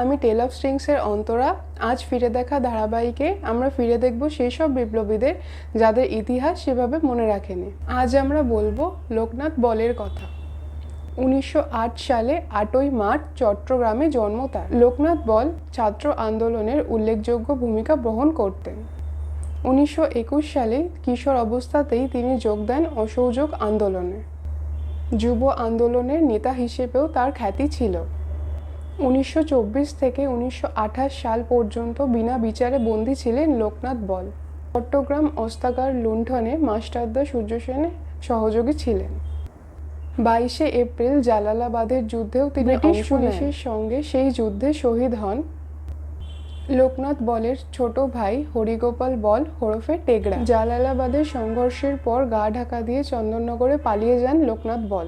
আমি টেল অফ স্ট্রিংসের অন্তরা। আজ ফিরে দেখা ধারাবাহিকে, আমরা ফিরে দেখব সেই সব বিপ্লবীদের যাদের ইতিহাস সেভাবে মনে রাখেনি। আজ আমরা বলব লোকনাথ বলের কথা। উনিশশো আট সালে আটই মার্চ চট্টগ্রামে জন্ম তার। লোকনাথ বল ছাত্র আন্দোলনের উল্লেখযোগ্য ভূমিকা গ্রহণ করতেন। উনিশশো একুশ সালে কিশোর অবস্থাতেই তিনি যোগ দেন অসহযোগ আন্দোলনে। যুব আন্দোলনের নেতা হিসেবেও তার খ্যাতি ছিল। উনিশশো চব্বিশ থেকে উনিশশো আঠাশ সাল পর্যন্ত বিনা বিচারে বন্দী ছিলেন লোকনাথ বল। চট্টগ্রাম অস্তাগার লুণ্ঠনে মাস্টারদা সূর্য সেনের সহযোগী ছিলেন। বাইশে এপ্রিল জালালাবাদের যুদ্ধেও তিনি ব্রিটিশ পুলিশের সঙ্গে সেই যুদ্ধে শহীদ হন লোকনাথ বলের ছোট ভাই হরিগোপাল বল হরফে টেগরা জালালাবাদের সংঘর্ষের পর গা ঢাকা দিয়ে চন্দননগরে পালিয়ে যান লোকনাথ বল।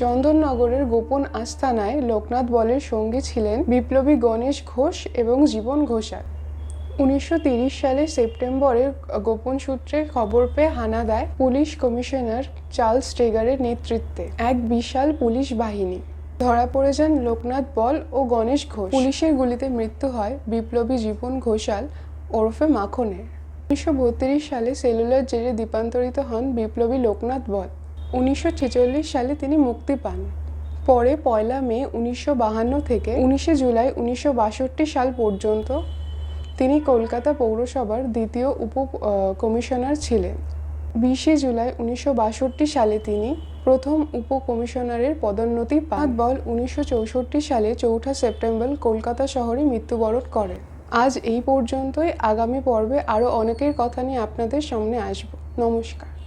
চন্দননগরের গোপন আস্তানায় লোকনাথ বলের সঙ্গী ছিলেন বিপ্লবী গণেশ ঘোষ এবং জীবন ঘোষাল। উনিশশো সালে সেপ্টেম্বরে গোপন সূত্রে খবর পেয়ে হানা দেয় পুলিশ কমিশনার চার্লস ট্রেগারের নেতৃত্বে এক বিশাল পুলিশ বাহিনী। ধরা পড়ে যান লোকনাথ বল ও গণেশ ঘোষ। পুলিশের গুলিতে মৃত্যু হয় বিপ্লবী জীবন ঘোষাল ওরফে মাখনের। উনিশশো বত্রিশ সালে সেলুলার জেলে দ্বীপান্তরিত হন বিপ্লবী লোকনাথ বল। উনিশশো ছেচল্লিশ সালে তিনি মুক্তি পান। পরে পয়লা মে উনিশশো থেকে উনিশে জুলাই উনিশশো বাষট্টি সাল পর্যন্ত তিনি কলকাতা পৌরসভার দ্বিতীয় উপ কমিশনার ছিলেন। বিশে জুলাই উনিশশো বাষট্টি সালে তিনি প্রথম উপ কমিশনারের পদোন্নতি পান। বল উনিশশো চৌষট্টি সালে চৌঠা সেপ্টেম্বর কলকাতা শহরে মৃত্যুবরণ করেন আজ এই পর্যন্তই। আগামী পর্বে আরও অনেকের কথা নিয়ে আপনাদের সামনে আসব। নমস্কার।